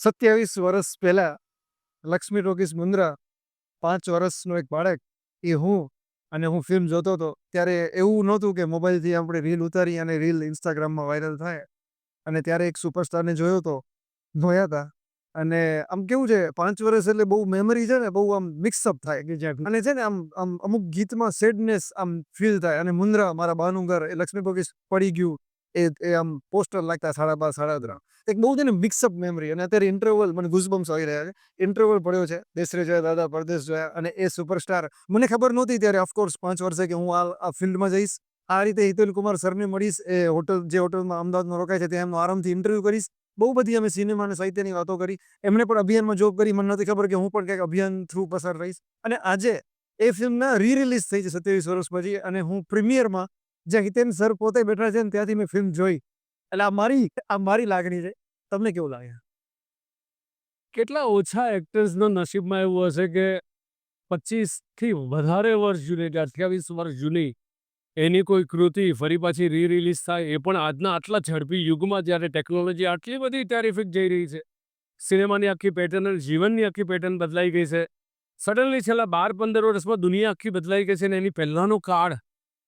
સત્યાવીસ વર્ષ પહેલાં લક્ષ્મી ટોકીસ મુન્દ્રા, પાંચ વર્ષનો એક બાળક, એ હું અને હું ફિલ્મ જોતો હતો. ત્યારે એવું નહોતું કે મોબાઈલથી આપણે રીલ ઉતારી અને રીલ ઇન્સ્ટાગ્રામમાં વાયરલ થાય. અને ત્યારે એક સુપરસ્ટારને જોયો હતો જોયા હતા અને આમ કેવું છે, પાંચ વર્ષ એટલે બહુ મેમરી છે ને, બહુ આમ મિક્સઅપ થાય કે જ્યાં અને છે ને, આમ આમ અમુક ગીતમાં સેડનેસ આમ ફીલ થાય. અને મુન્દ્રા, મારા બાનું ઘર, એ લક્ષ્મી ટોકીસ પડી ગયું. એ આમ પોસ્ટર લાગતા સાડા બાર, સાડા ત્રણ. એક બહુ છે ને મિક્સઅપ મેમરી અને અત્યારે ઇન્ટરવલ મને ગુઝબમ્સ આવી રહ્યા છે. ઇન્ટરવલ પડ્યો છે. દેશરે જોયા, દાદા પરદેશ જોયા અને એ સુપરસ્ટાર મને ખબર નહોતી ત્યારે ઓફકોર્સ પાંચ વર્ષે કે હું આ ફિલ્ડમાં જઈશ. આ રીતે હિતુલ કુમાર સરને મળીશ. એ હોટલ, જે હોટલમાં અમદાવાદમાં રોકાય છે, ત્યાં એમનો આરામથી ઇન્ટરવ્યૂ કરીશ. બહુ બધી અમે સિનેમા અને સાહિત્યની વાતો કરી. એમણે પણ અભિયાનમાં જોબ કરી. મને નથી ખબર કે હું પણ કંઈક અભિયાન થ્રુ પસાર રહીશ. અને આજે એ ફિલ્મના રી રિલીઝ થઈ છે, સત્યાવીસ વર્ષ પછી. અને હું પ્રીમિયરમાં જ્યાં હિતેન સર પોતે બેઠા છે ત્યાંથી મેં ફિલ્મ જોઈ. એટલે આ મારી આ મારી લાગણી છે. તમને કેવું લાગે? કેટલા ઓછા એક્ટર્સનો નસીબમાં એવું હશે કે પચીસથી વધારે વર્ષ જૂની એટલે અઠ્યાવીસ વર્ષ જૂની એની કોઈ કૃતિ ફરી પાછી રી રિલીઝ થાય એ પણ આજના આટલા ઝડપી યુગમાં જ્યારે ટેકનોલોજી આટલી બધી ટેરિફિક જઈ રહી છે. સિનેમાની આખી પેટર્ન અને જીવનની આખી પેટર્ન બદલાઈ ગઈ છે. સડનલી છેલ્લા બાર પંદર વર્ષમાં દુનિયા આખી બદલાઈ ગઈ છે ને એની પહેલાંનો કાળ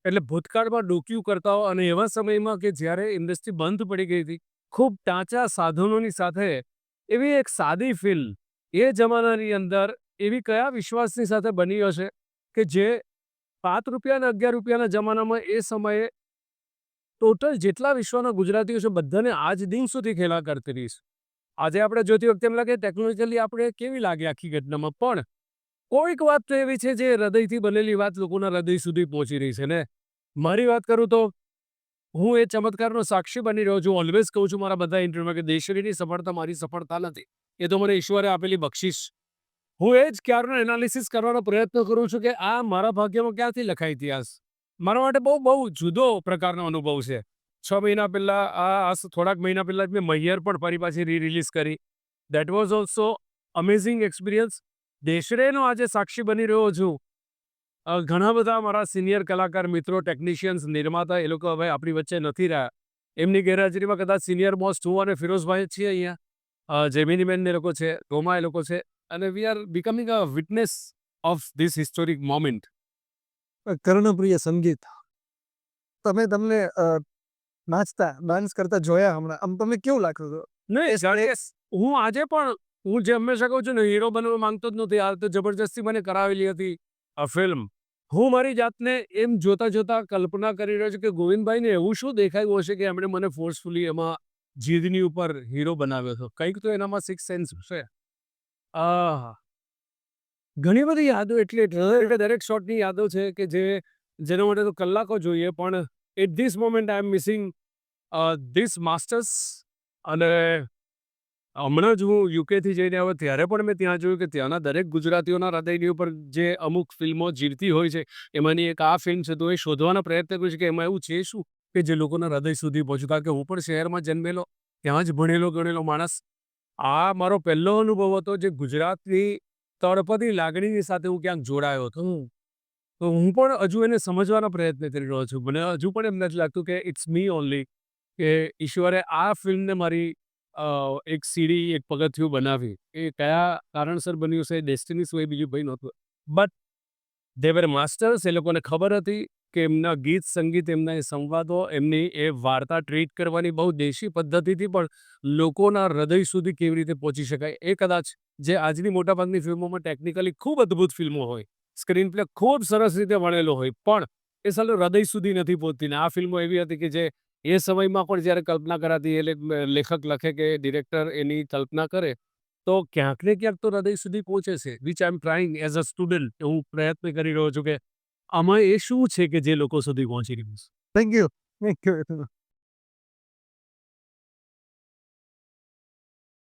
એટલે ભૂતકાળમાં ડોક્યુ કરતા અને એવા સમયમાં કે જ્યારે ઇન્ડસ્ટ્રી બંધ પડી ગઈ હતી, ખૂબ ટાંચા સાધનોની સાથે એવી એક સાદી ફિલ્મ એ જમાનાની અંદર એવી કયા વિશ્વાસની સાથે બની હશે કે જે પાંચ રૂપિયા અને અગિયાર રૂપિયાના જમાનામાં એ સમયે ટોટલ જેટલા વિશ્વના ગુજરાતીઓ છે બધાને આજ દિન સુધી ખેલા કરતી રહીશ આજે આપણે જોતી વખતે એમ લાગે ટેકનોલોજીકલી આપણે કેવી લાગે આખી ઘટનામાં? પણ કોઈક વાત તો એવી છે જે હૃદયથી બનેલી વાત લોકોના હૃદય સુધી પહોંચી રહી છે, ને? મારી વાત કરું તો, હું એ ચમત્કારનો સાક્ષી બની રહ્યો છું. ઓલવેઝ કહું છું મારા બધા ઇન્ટરવ્યુમાં કે દેશરીની સફળતા મારી સફળતા નથી. એ તો મને ઈશ્વરે આપેલી બક્ષિસ. હું એ જ ક્યારનો એનાલિસિસ કરવાનો પ્રયત્ન કરું છું કે આ મારા ભાગ્યમાં ક્યાંથી લખાય ઇતિહાસ? મારા માટે બહુ બહુ જુદો પ્રકારનો અનુભવ છે. છ મહિના પહેલાં, આ થોડાક મહિના પહેલાં જ મેં મહિયર પણ ફરી પાછી રી રિલીઝ કરી. That was also amazing experience દેશરેનો આજે સાક્ષી બની રહ્યો છું. ઘણા બધા મારા સિનિયર કલાકાર મિત્રો ટેકનિશિયન્સ નિર્માતા એ લોકો હવે આપણી વચ્ચે નથી રહ્યા. એમની ગેરહાજરીમાં કદાચ સિનિયર મોસ્ટ હું અને ફિરોઝભાઈ છીએ અહીંયા. જેમિની બેન એ લોકો છે રોમા એ લોકો છે અને we are becoming a witness of this historic moment કર્ણપ્રિય સંગીત. તમે તમને નાચતા ડાન્સ કરતા જોયા હમણાં. આમ તમને કેવું લાગતું હતું? નહીં હું આજે પણ હું જે હંમેશા કહું છું ને હીરો બનવા માંગતો જ નથી. આ તો જબરજસ્તી મને કરાવેલી હતી આ ફિલ્મ હું મારી જાતને એમ જોતા જોતા કલ્પના કરી રહ્યો છું કે ગોવિંદભાઈને એવું શું દેખાયું હશે કે એમણે મને ફોર્સફુલી એમાં જીદની ઉપર હીરો બનાવ્યો હતો. કંઈક તો એનામાં સિક્સ સેન્સ છે આહ. ઘણી બધી યાદો એટલે એટલે દરેક શોટની યાદો છે કે જે, જેના માટે તો કલાકો જોઈએ, પણ at this moment I am missing this masters અને હમણાં જ હું યુકેથી જઈને આવ્યો ત્યારે પણ મેં ત્યાં જોયું કે ત્યાંના દરેક ગુજરાતીઓના હૃદયની ઉપર જે અમુક ફિલ્મો જીવતી હોય છે એમાંની એક આ ફિલ્મ છે તો એ શોધવાનો પ્રયત્ન કર્યો છે કે એમાં એવું છે શું કે જે લોકોના હૃદય સુધી પહોંચ્યું કારણ કે હું પણ શહેરમાં જન્મેલો ત્યાં જ ભણેલો ગણેલો માણસ. આ મારો પહેલો અનુભવ હતો જે ગુજરાતની તળપદી લાગણીની સાથે હું ક્યાંક જોડાયો હતો. તો હું પણ હજુ એને સમજવાનો પ્રયત્ન કરી રહ્યો છું. મને હજુ પણ એમ નથી લાગતું કે ઇટ્સ મી ઓનલી કે ઈશ્વરે આ ફિલ્મને મારી એક સીડી, એક પગથિયું બનાવી. એ કયા કારણસર બન્યું છે? ડેસ્ટિની સિવાય બીજું ભાઈ નહોતું. બટ દે વેર માસ્ટર્સ એ લોકોને ખબર હતી કે એમના ગીત, સંગીત, એમના એ સંવાદો, એમની એ વાર્તા ટ્રીટ કરવાની બહુ દેશી પદ્ધતિથી પણ લોકોના હૃદય સુધી કેવી રીતે પહોંચી શકાય? એ કદાચ જે આજની મોટાભાગની ફિલ્મોમાં ટેકનિકલી ખૂબ અદ્ભુત ફિલ્મો હોય. સ્ક્રીન પ્લે ખૂબ સરસ રીતે વણેલો હોય. પણ એ સાલું હૃદય સુધી નથી પહોંચતી ને આ ફિલ્મો એવી હતી કે જે એ સમયમાં પણ જ્યારે કલ્પના કરાતી એ લેખક લખે કે ડિરેક્ટર એની કલ્પના કરે, તો ક્યાંક ને ક્યાંક તો હૃદય સુધી પહોંચે છે. Which I am trying as a student હું પ્રયત્ન કરી રહ્યો છું કે આમાં એ શું છે કે જે લોકો સુધી પહોંચી રહ્યું છે. Thank you thank you